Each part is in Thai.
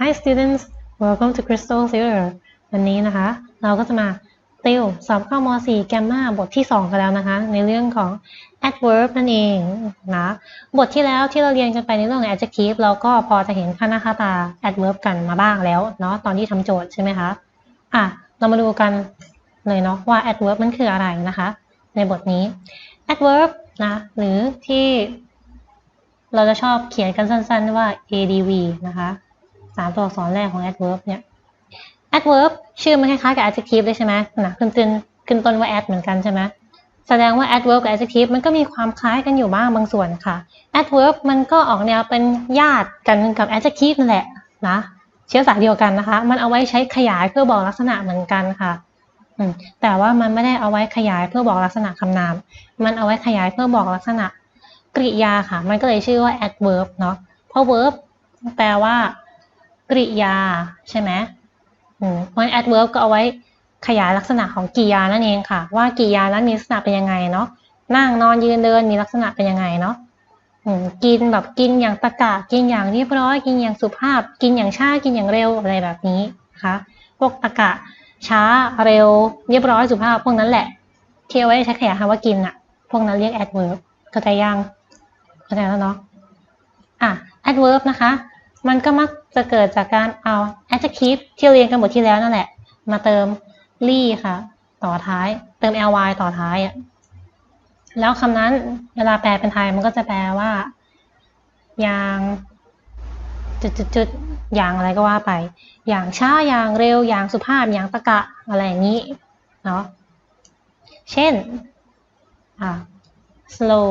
Hi students welcome to Crystal Theater วันนี้นะคะ เราก็จะมาติวสอบเข้าม .4 แกมมาบทที่ 2 กันแล้วนะคะ ในเรื่องของ adverb นั่นเองนะ บทที่แล้วที่เราเรียนกันไปในเรื่องของ adjective เราก็พอจะเห็นคณะคาตา adverb กันมาบ้างแล้วเนาะตอนที่ทำโจทย์ใช่ไหมคะ อะ เรามาดูกันเลยเนาะว่า adverb มันคืออะไรนะคะ ในบทนี้ adverb นะ หรือที่เราจะชอบเขียนกันสั้นๆว่า adv นะคะ สามตัวอักษรแรกของ adverb เนี่ย adverb ชื่อมันคล้ายๆกับ adjective เลยใช่ไหมนะขึ้นต้นขึ้นต้นว่า ad เหมือนกันใช่ไหมแสดงว่า adverb กับ adjective มันก็มีความคล้ายกันอยู่บ้างบางส่วนค่ะ adverb มันก็ออกแนวเป็นญาติกันกับ adjective นั่นแหละนะเชื้อสายเดียวกันนะคะ มันเอาไว้ใช้ขยายเพื่อบอกลักษณะเหมือนกันค่ะแต่ว่ามันไม่ได้เอาไว้ขยายเพื่อบอกลักษณะคำนาม มันเอาไว้ขยายเพื่อบอกลักษณะกริยาค่ะ มันก็เลยชื่อว่า adverb เนาะเพราะ verb แปลว่า กริยาใช่ไหมอืมเพราะฉะนั้น adverb ก็เอาไว้ขยายลักษณะของกริยานั่นเองค่ะ ว่ากริยานั้นมีลักษณะเป็นยังไงเนาะนั่งนอนยืนเดินมีลักษณะเป็นยังไงเนาะอืมกินแบบกินอย่างตะกะกินอย่างเรียบร้อย กินอย่างสุภาพ กินอย่างช้ากินอย่างเร็วอะไรแบบนี้นะคะพวกตะกะช้าเร็ว เรียบร้อยสุภาพพวกนั้นแหละที่เอาไว้ใช้ขยายคำว่ากินอะพวกนั้นเรียก adverb เข้าใจยังเข้าใจแล้วเนาะอะ adverb นะคะ มันก็มักจะเกิดจากการเอา adjective ที่เรียนกันบทที่แล้วนั่นแหละ มาเติม ly ค่ะ ต่อท้าย เติม ly ต่อท้ายอะแล้วคำนั้นเวลาแปลเป็นไทยมันก็จะแปลว่า อย่างจุดๆๆอย่างอะไรก็ว่าไป อย่างช้าอย่างเร็วอย่างสุภาพอย่างตะกะอะไรอย่างนี้เนาะเช่นอะ slow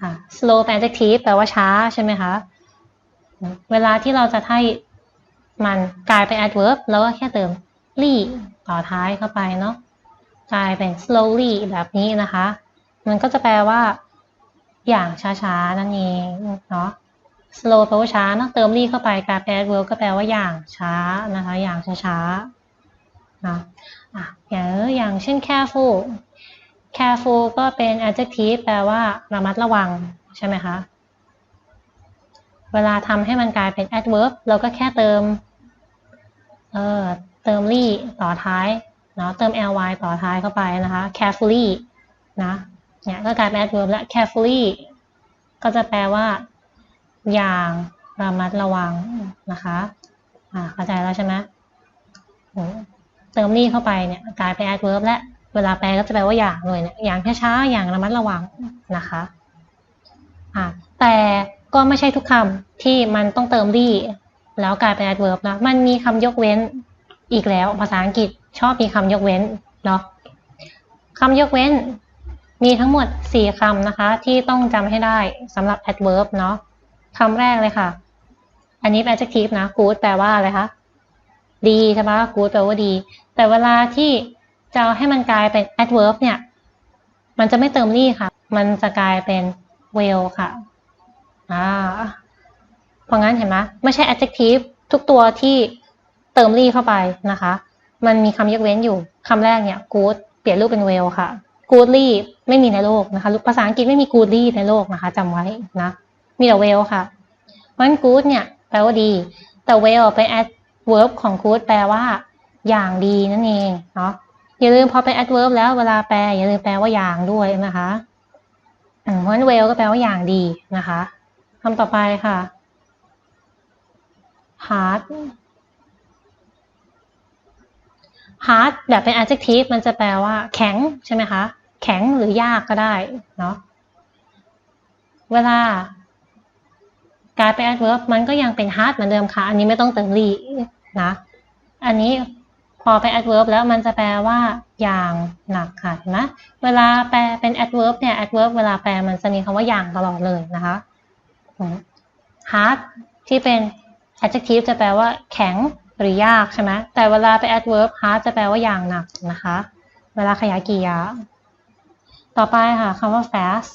อะ slow เป็น adjective แปลว่าช้าใช่ไหมคะ เวลาที่เราจะให้มันกลายเป็น adverb เราก็แค่เติม ly ต่อท้ายเข้าไปเนาะกลายเป็น slowly แบบนี้นะคะ มันก็จะแปลว่า อย่างช้าๆ นั่นเองเนาะ slow แปลว่าช้าเนาะเติม ly เข้าไปกลายเป็น adverb ก็แปลว่าอย่างช้านะคะ อย่างช้าๆนะอะอย่างอย่างเช่น careful careful ก็เป็น adjective แปลว่าระมัดระวังใช่ไหมคะ เวลาทำให้มันกลายเป็น adverb เราก็แค่เติม เออเติม ly ต่อท้ายเนาะ เติม ly ต่อท้ายเข้าไปนะคะ carefully นะ เนี่ยก็กลายเป็น adverb แล้ว carefully ก็จะแปลว่า อย่างระมัดระวังนะคะอ่าเข้าใจแล้วใช่ไหมเติม ly เข้าไปเนี่ยกลายเป็น adverb และเวลาแปลก็จะแปลว่าอย่างเลยเนี่ยอย่างช้าๆอย่างระมัดระวังนะคะอ่าแต่ ก็ไม่ใช่ทุกคำที่มันต้องเติม ly แล้วกลายเป็น adverb นะมันมีคำยกเว้นอีกแล้วภาษาอังกฤษชอบมีคำยกเว้นเนาะคำยกเว้น มีทั้งหมด 4คำนะคะ ที่ต้องจำให้ได้สำหรับ adverb เนาะคำแรกเลยค่ะ อันนี้เป็น adjective นะ good แปลว่าอะไรคะดีใช่ปะ good แปลว่าดี แต่เวลาที่จะให้มันกลายเป็น adverb เนี่ย มันจะไม่เติม ly ค่ะ มันจะกลายเป็น well ค่ะ อ่าเพราะงั้นเห็นไหมไม่ใช่ adjective ทุกตัวที่เติม ly เข้าไปนะคะ มันมีคำยกเว้นอยู่คำแรกเนี่ย good เปลี่ยนรูปเป็น well ค่ะ goodly ไม่มีในโลกนะคะภาษาอังกฤษไม่มี goodly ในโลกนะคะจำไว้นะ มีแต่ well ค่ะเพราะฉะนั้น good เนี่ยแปลว่าดี แต่ well เป็น adverb ของ good แปลว่า อย่างดีนั่นเองเนาะอย่าลืมพอเป็น adverb แล้วเวลาแปลอย่าลืมแปลว่าอย่างด้วยนะคะเพราะฉะนั้น well ก็แปลว่าอย่างดีนะคะ คำต่อไปค่ะ hard hard แบบเป็น adjective มันจะแปลว่าแข็งใช่ไหมคะ แข็งหรือยากก็ได้เนาะ เวลากลายเป็น adverb มันก็ยังเป็น hard เหมือนเดิมค่ะ อันนี้ไม่ต้องเติม ly นะ อันนี้พอเป็น adverb แล้วมันจะแปลว่าอย่างหนักค่ะเห็นไหมเวลาแปลเป็น adverb เนี่ย adverb เวลาแปลมันจะมีคำว่าอย่างตลอดเลยนะคะ hard ที่เป็น adjective จะแปลว่าแข็งหรือยากใช่ไหมแต่เวลาเป็น adverb hard จะแปลว่าอย่างหนักนะคะ เวลาขยายกริยา ต่อไปค่ะคำว่า fast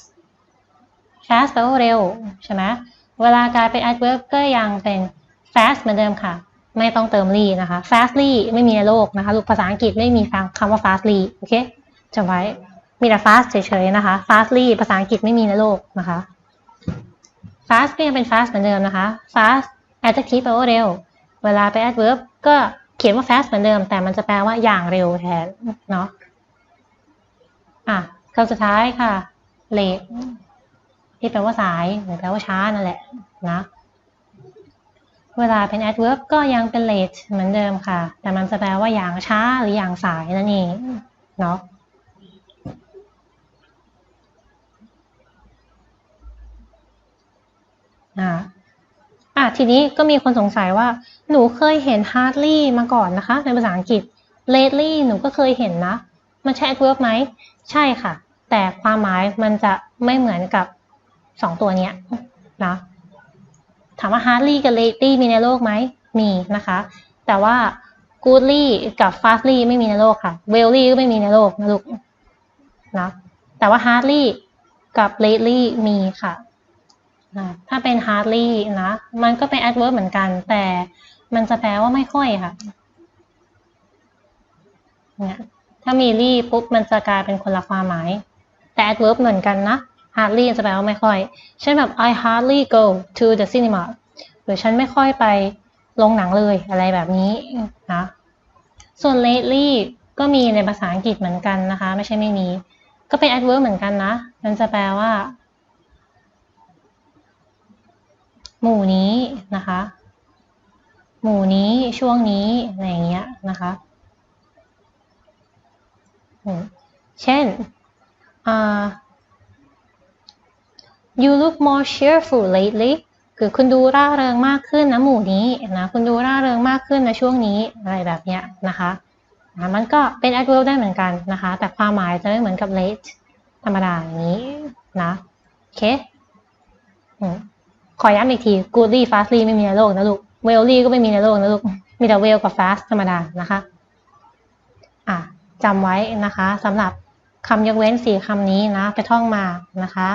fast แปลว่าเร็วใช่ไหมเวลากลายเป็น adverb ก็ยังเป็น fast เหมือนเดิมค่ะ ไม่ต้องเติม ly นะคะ fastly ไม่มีในโลกนะคะลูกภาษาอังกฤษไม่มีคำว่า fastly โอเคจำไว้มีแต่ fast เฉยๆนะคะ fastly ภาษาอังกฤษไม่มีในโลกนะคะ fast ก็ยังเป็น fast เหมือนเดิมนะคะ fast adjective แปลว่าเร็ว เวลาไป adverb ก็เขียนว่า fast เหมือนเดิม แต่มันจะแปลว่าอย่างเร็วแทนเนาะอะคำสุดท้ายค่ะ late ที่แปลว่าสายหรือแปลว่าช้านั่นแหละนะ เวลาเป็น adverb ก็ยังเป็น late เหมือนเดิมค่ะ แต่มันจะแปลว่าอย่างช้าหรืออย่างสายนั่นเองเนาะ อ่าอะทีนี้ก็มีคนสงสัยว่า หนูเคยเห็น hardly มาก่อนนะคะ ในภาษาอังกฤษ lately หนูก็เคยเห็นนะ มันใช่ adverb ไหม ใช่ค่ะ แต่ความหมายมันจะไม่เหมือนกับสองตัวเนี้ยนะถามว่า hardly กับ lately มีในโลกไหม มีนะคะ แต่ว่า goodly กับ fastly ไม่มีในโลกค่ะ wellly ก็ไม่มีในโลกนะลูกนะแต่ว่า hardly กับ lately มีค่ะ ถ้าเป็น hardly นะ มันก็เป็น adverb เหมือนกัน แต่มันจะแปลว่าไม่ค่อยค่ะเนี่ยถ้ามี ly ปุ๊บมันจะกลายเป็นคนละความหมาย แต่ adverb เหมือนกันนะ hardly จะแปลว่าไม่ค่อย เช่นแบบ I hardly go to the cinema หรือฉันไม่ค่อยไปโรงหนังเลยอะไรแบบนี้นะส่วน lately ก็มีในภาษาอังกฤษเหมือนกันนะคะ ไม่ใช่ไม่มี ก็เป็น adverb เหมือนกันนะ มันจะแปลว่า หมู่นี้นะคะ หมู่นี้ช่วงนี้อะไรอย่างเงี้ยนะคะเช่น uh, you look more cheerful lately คือคุณดูร่าเริงมากขึ้นนะหมู่นี้นะคุณดูร่าเริงมากขึ้นในช่วงนี้อะไรแบบเนี้ยนะคะนะมันก็เป็น adverb ได้เหมือนกันนะคะ แต่ความหมายจะไม่เหมือนกับ late ธรรมดาอย่างนี้นะ โอเค ขอย้ำอีกที goodly fastly ไม่มีในโลกนะลูก wellly ก็ไม่มีในโลกนะลูก มีแต่ well กับ fast ธรรมดานะคะ อะจำไว้นะคะสำหรับคำยกเว้นสี่คำนี้นะ ไปท่องมานะคะ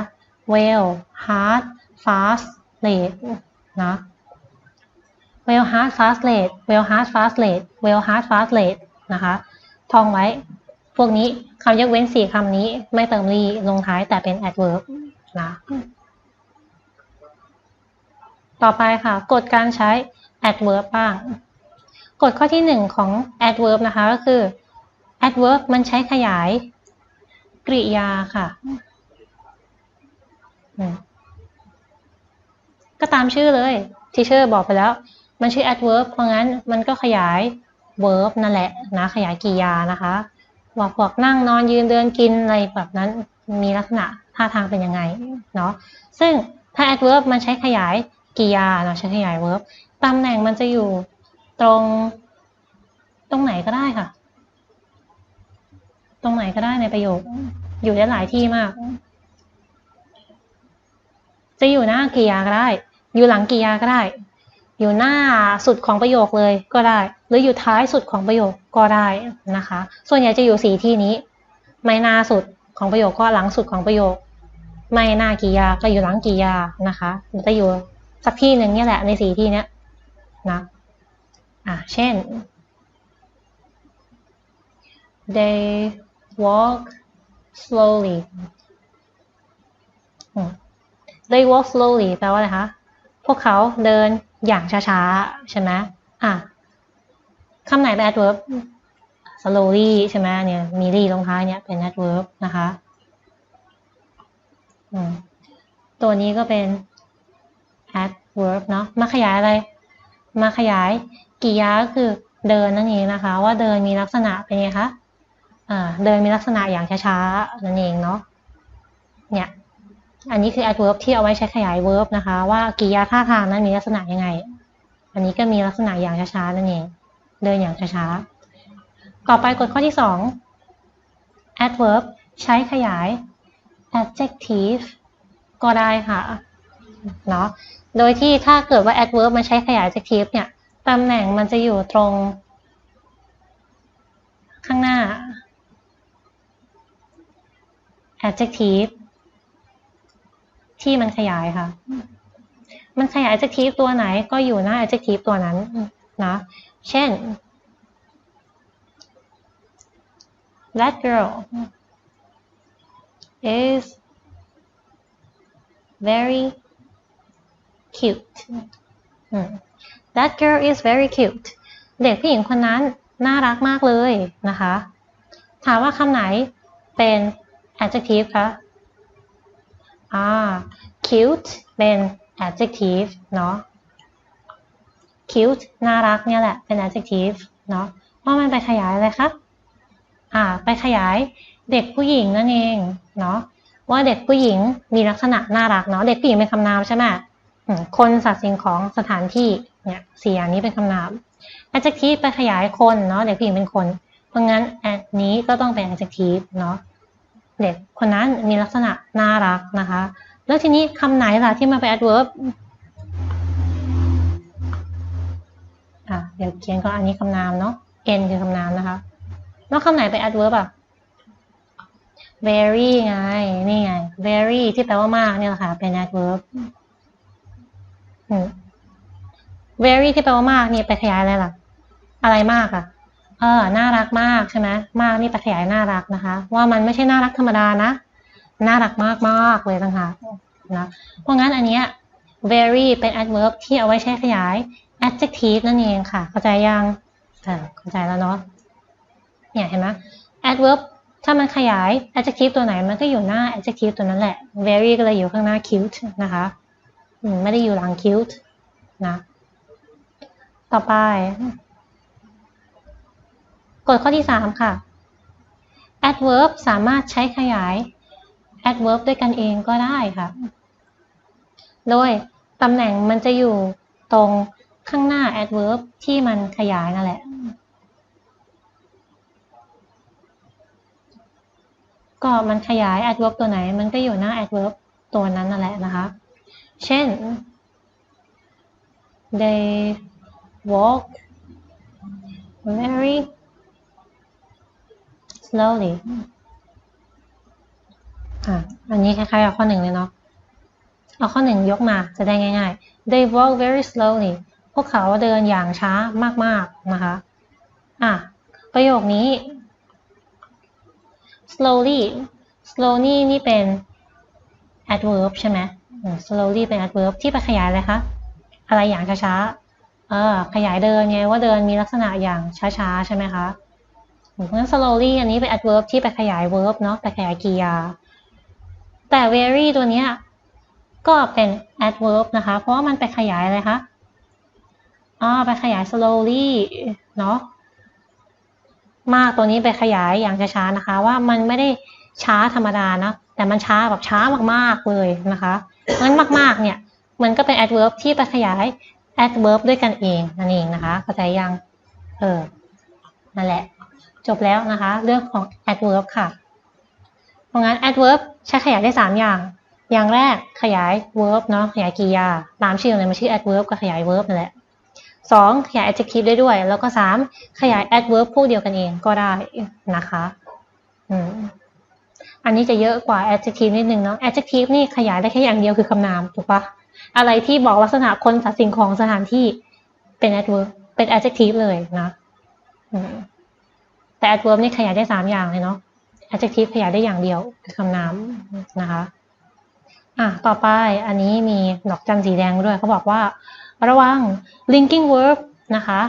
well hard fast late นะ well hard fast late well hard fast late well hard fast late นะคะ ท่องไว้ พวกนี้คำยกเว้นสี่คำนี้ไม่เติม ly ลงท้ายแต่เป็น adverb นะ ต่อไปค่ะ กฎการใช้ adverb บ้าง กฎข้อที่หนึ่งของ adverb นะคะก็คือ adverb มันใช้ขยาย กริยาค่ะ ก็ตามชื่อเลยทีเชอร์บอกไปแล้ว มันชื่อ adverb เพราะงั้นมันก็ขยาย verb นั่นแหละนะขยายกริยานะคะว่าพวกนั่งนอนยืนเดินกินอะไรแบบนั้นมีลักษณะท่าทางเป็นยังไงเนาะซึ่งถ้า adverb มันใช้ขยาย กริยาเราใช้ขยาย verb ตำแหน่งมันจะอยู่ตรง ตรงไหนก็ได้ค่ะ ตรงไหนก็ได้ในประโยค อยู่ได้หลายที่มาก จะอยู่หน้ากริยาก็ได้ อยู่หลังกริยาก็ได้ อยู่หน้าสุดของประโยคเลยก็ได้ หรืออยู่ท้ายสุดของประโยคก็ได้นะคะ ส่วนใหญ่จะอยู่สีที่นี้ ไม่หน้าสุดของประโยคก็หลังสุดของประโยค ไม่หน้ากริยาก็อยู่หลังกริยานะคะ มันจะอยู่ สักที่หนึ่งเนี่ยแหละในสีที่เนี้ยนะอะเช่น they walk slowly they walk slowly แปลว่าอะไรคะ พวกเขาเดินอย่างช้าๆ ใช่ไหมอะคำไหนเป็น adverb slowly ใช่ไหมเนี่ย มีรีลงท้ายเนี่ยเป็น adverb นะคะ ตัวนี้ก็เป็น adverb เนาะมาขยายอะไร มาขยายกิยาก็คือเดินนั่นเองนะคะ ว่าเดินมีลักษณะเป็นไงคะอ่าเดินมีลักษณะอย่างช้าๆนั่นเองเนาะเนี่ยอันนี้คือ adverb ที่เอาไว้ใช้ขยาย verb นะคะ ว่ากิยาท่าทางนั้นมีลักษณะยังไง อันนี้ก็มีลักษณะอย่างช้าๆนั่นเองเดินอย่างช้าๆต่อไปกฎข้อที่สอง adverb ใช้ขยาย adjective ก็ได้ค่ะ เนาะโดยที่ถ้าเกิดว่า adverb มันใช้ขยาย adjective เนี่ยตำแหน่งมันจะอยู่ตรง ข้างหน้า adjective ที่มันขยายค่ะ มันขยาย adjective ตัวไหนก็อยู่หน้า adjective ตัวนั้นนะเช่น that girl is very cute that girl is very cute เด็กผู้หญิงคนนั้นน่ารักมากเลยนะคะ ถามว่าคำไหนเป็น adjective คะอ่า cute เป็น adjective เนาะ cute น่ารักเนี่ยแหละเป็น adjective เนาะว่ามันไปขยายอะไรคะอ่า ไปขยายเด็กผู้หญิงนั่นเองเนาะว่าเด็กผู้หญิงมีลักษณะน่ารักเนาะเด็กผู้หญิงเป็นคำนามใช่ไหม คนสัตว์สิ่งของสถานที่เนี่ยสี่อย่างนี้เป็นคำนาม adjective ไปขยายคนเนาะเด็กผู้หญิงเป็นคน เพราะงั้น ad นี้ก็ต้องเป็น adjective เนาะเด็กคนนั้นมีลักษณะน่ารักนะคะ แล้วทีนี้คำไหนล่ะที่มาเป็น adverb อะเดี๋ยวเขียนก่อนอันนี้คำนามเนาะ n คือคำนามนะคะ แล้วคำไหนเป็น adverb อะ very ไง นี่ไง very ที่แปลว่ามากเนี่ยแหละค่ะ เป็น adverb very ที่แปลว่ามากนี่ไปขยายอะไรล่ะ อะไรมากอะ เออ น่ารักมากใช่ไหมมากนี่ไปขยายน่ารักนะคะ ว่ามันไม่ใช่น่ารักธรรมดานะ น่ารักมากมากเลยต่างหากนะเพราะงั้นอันเนี้ย very เป็น adverb ที่เอาไว้ใช้ขยาย adjective นั่นเองค่ะ เข้าใจยังเข้าใจแล้วเนาะเนี่ยเห็นไหม adverb ถ้ามันขยาย adjective ตัวไหนมันก็อยู่หน้า adjective ตัวนั้นแหละ very ก็เลยอยู่ข้างหน้า cute นะคะ ไม่ได้อยู่หลัง cute นะ ต่อไป กฎข้อที่ 3 ค่ะ adverb สามารถใช้ขยาย adverb ด้วยกันเองก็ได้ค่ะ โดยตำแหน่งมันจะอยู่ตรงข้างหน้า adverb ที่มันขยายนั่นแหละ ก็มันขยาย adverb ตัวไหน มันก็อยู่หน้า adverb ตัวนั้นนั่นแหละนะคะ เช่น they walk very slowly อะอันนี้คล้ายๆกับข้อหนึ่งเลยเนาะเอาข้อหนึ่งยกมาจะได้ง่ายๆ they walk very slowly พวกเขาเดินอย่างช้ามากๆนะคะ อะ ประโยคนี้ slowly slowly นี่เป็น adverb ใช่ไหม slowly เป็น adverb ที่ไปขยายอะไรคะ อะไรอย่างช้าๆ เออ ขยายเดินไงว่าเดินมีลักษณะอย่างช้าๆ ใช่ไหมคะ เพราะฉะนั้น slowly อันนี้เป็น adverb ที่ไปขยาย verb เนาะ ไปขยายกริยา แต่ very ตัวเนี้ยก็เป็น adverb นะคะ เพราะว่ามันไปขยายอะไรคะอ่าไปขยาย slowly เนาะ มากตัวนี้ไปขยายอย่างช้าๆ นะคะ ว่ามันไม่ได้ ช้าธรรมดานะแต่มันช้าแบบช้ามากๆเลยนะคะงั้นมากๆเนี่ยมันก็เป็น adverb ที่ไปขยาย adverb ด้วยกันเองนั่นเองนะคะเข้าใจยังเออนั่นแหละ จบแล้วนะคะ เรื่องของ adverb ค่ะ เพราะงั้น adverb ใช้ขยายได้ 3 อย่าง อย่างแรกขยาย verb เนาะขยายกริยาตามชื่อเลยมันชื่อ adverb กับขยาย verb นั่นแหละสองขยาย adjective ได้ด้วย แล้วก็สามขยาย adverb พวกเดียวกันเองก็ได้นะคะ อืม อันนี้จะเยอะกว่า adjective นิดนึงเนาะ adjective นี่ขยายได้แค่อย่างเดียวคือคำนามถูกปะอะไรที่บอกลักษณะคนสัตว์สิ่งของสถานที่เป็น adverb เป็น adjective เลยนะแต่ adverb นี่ขยายได้สามอย่างเลยเนาะ adjective ขยายได้อย่างเดียวคือคำนามนะคะอะต่อไปอันนี้มีดอกจันสีแดงด้วยเขาบอกว่า ระวัง linking verb นะคะ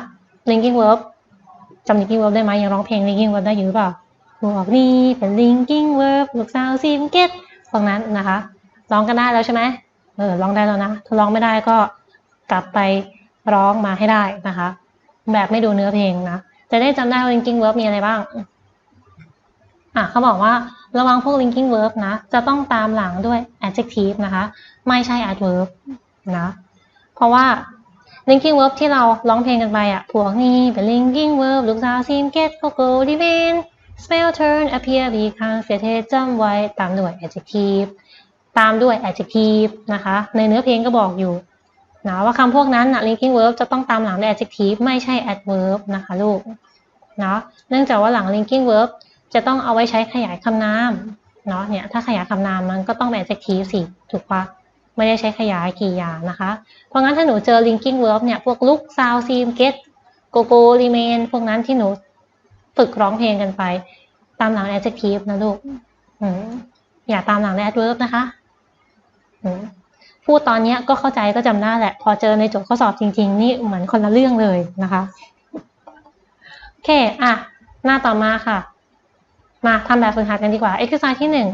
linking verb จำ linking verb ได้ไหมยังร้องเพลง linking verb ได้อยู่หรือเปล่า บอกนี่เป็น linking verb ลูกสาวซิมเก็ตตรงนั้นนะคะร้องกันได้แล้วใช่ไหมเออร้องได้แล้วนะ ถ้าร้องไม่ได้ก็กลับไปร้องมาให้ได้นะคะ แบบไม่ดูเนื้อเพลงนะจะได้จำได้ว่า linking verb มีอะไรบ้างอะเขาบอกว่าระวังพวก linking verb นะ จะต้องตามหลังด้วย adjective นะคะ ไม่ใช่ adverb นะ เพราะว่า linking verb ที่เราร้องเพลงกันไปอะพวกนี้เป็น linking verb ลูกสาว seem get go go demand spell turn appear become เสียเทจำไว้ตามด้วย adjective ตามด้วย adjective นะคะ ในเนื้อเพลงก็บอกอยู่นะว่าคำพวกนั้นนะ linking verb จะต้องตามหลังด้วย adjective ไม่ใช่ adverb นะคะลูกนะเนื่องจากว่าหลัง linking verb จะต้องเอาไว้ใช้ขยายคำนามเนาะเนี่ยถ้าขยายคำนามมันก็ต้องเป็น adjective สิถูกปะไม่ได้ใช้ขยายกี่อย่างนะคะ เพราะงั้นถ้าหนูเจอ linking verb เนี่ยพวก look sound seem get go go remain พวกนั้นที่หนู ฝึกร้องเพลงกันไป ตามหลัง adjective นะลูกอย่าตามหลัง adverb นะคะพูดตอนนี้ก็เข้าใจก็จำได้แหละ พอเจอในโจทย์ข้อสอบจริง ๆ นี่เหมือนคนละเรื่องเลยนะคะโอเคอะหน้าต่อมาค่ะ มาทำแบบฝึกหัดกันดีกว่า exercise ที่หนึ่ง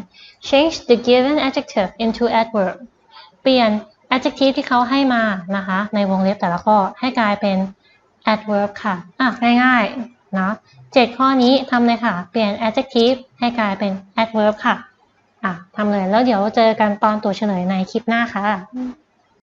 change the given adjective into adverb เปลี่ยน adjective ที่เขาให้มานะคะ ในวงเล็บแต่ละข้อให้กลายเป็น adverb ค่ะ อะ ง่ายๆ เนาะ เจ็ดข้อนี้ทำเลยค่ะ เปลี่ยน adjective ให้กลายเป็น adverb ค่ะ อะทำเลยแล้วเดี๋ยวเจอกันตอนตัวเฉลยในคลิปหน้าค่ะ